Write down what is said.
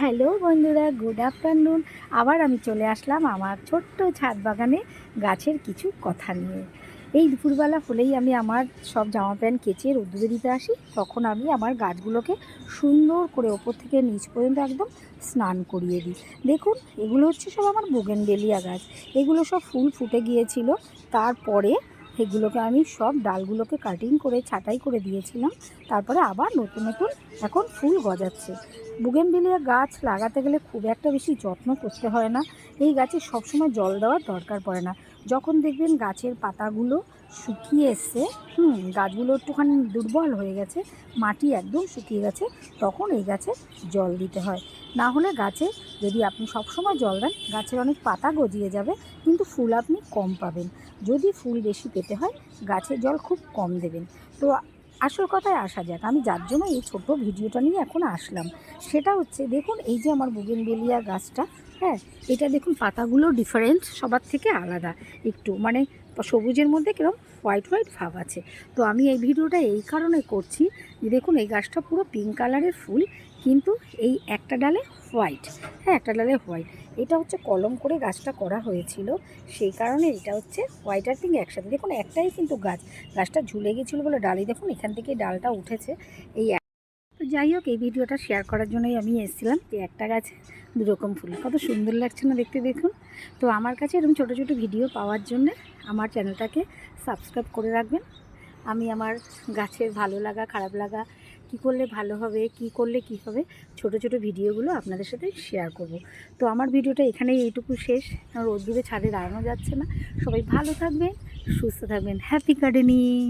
Hello বন্ধুরা good afternoon আবার আমি চলে আসলাম আমার ছোট্ট ছাদ বাগানে গাছের কিছু কথা নিয়ে। এই দুপুরবেলা হলেই আমি আমার সব জামা প্যান্ট কেচে রোদ্দুরে দিতে আসি। তখন আমি আমার গাছগুলোকে সুন্দর করে ওপর থেকে নিচ পর্যন্ত একদম স্নান করিয়ে দিই। দেখুন, এগুলো হচ্ছে সব আমার বোগেনবেলিয়া গাছ। এগুলো সব ফুল ফুটে গিয়েছিল। তারপরে এগুলোকে আমি সব ডালগুলোকে কাটিং করে, ছাটাই করে দিয়েছিলাম। তারপরে আবার নতুন নতুন এখন ফুল গজাচ্ছে। বুগেনবিলিয়া গাছ লাগাতে গেলে খুব একটা বেশি যত্ন করতে হয় না। এই গাছে সবসময় জল দেওয়ার দরকার পড়ে না। যখন দেখবেন গাছের পাতাগুলো শুকিয়ে এসছে, হুম, গাছগুলো একটুখানি দুর্বল হয়ে গেছে, মাটি একদম শুকিয়ে গেছে, তখন এই গাছে জল দিতে হয়। না হলে গাছে যদি আপনি সবসময় জল দেন, গাছের অনেক পাতা গজিয়ে যাবে, কিন্তু ফুল আপনি কম পাবেন। যদি ফুল বেশি পেতে হয়, গাছে জল খুব কম দেবেন। তো আসল কথায় আসা যাক, আমি যার জন্য এই ছোট ভিডিওটা নিয়ে এখন আসলাম, সেটা হচ্ছে, দেখুন এই যে আমার বুগেনবেলিয়া গাছটা হ্যাঁ এটা দেখুন পাতাগুলো ডিফারেন্ট সবার থেকে আলাদা। একটু মানে সবুজের মধ্যে কীরকম হোয়াইট হোয়াইট ভাব আছে। তো আমি এই ভিডিওটা এই কারণে করছি যে দেখুন, এই গাছটা পুরো পিঙ্ক কালারের ফুল, কিন্তু এই একটা ডালে হোয়াইট হ্যাঁ একটা ডালে হোয়াইট এটা হচ্ছে কলম করে গাছটা করা হয়েছিল। সেই কারণে এটা হচ্ছে হোয়াইট আর পিঙ্ক একসাথে। দেখুন, একটাই কিন্তু গাছ। গাছটা ঝুলে গেছিল বলে ডালি দেখুন, এখান থেকে ডালটা উঠেছে। এই যাই হোক, এই ভিডিওটা শেয়ার করার জন্যই আমি এসেছিলাম যে একটা গাছে দুরকম ফুল। কত সুন্দর লাগছে না দেখতে দেখুন। তো আমার কাছে এরকম ছোটো ছোটো ভিডিও পাওয়ার জন্য আমার চ্যানেলটাকে সাবস্ক্রাইব করে রাখবেন। আমি আমার গাছের ভালো লাগা, খারাপ লাগা, কি করলে ভালো হবে, কি করলে কি হবে, ছোট ছোট ভিডিওগুলো আপনাদের সাথে শেয়ার করব। তো আমার ভিডিওটা এখানেই এইটুকু শেষ। রোদ্দুরে ছাদে দাঁড়ানো যাচ্ছে না। সবাই ভালো থাকবেন, সুস্থ থাকবেন। Happy gardening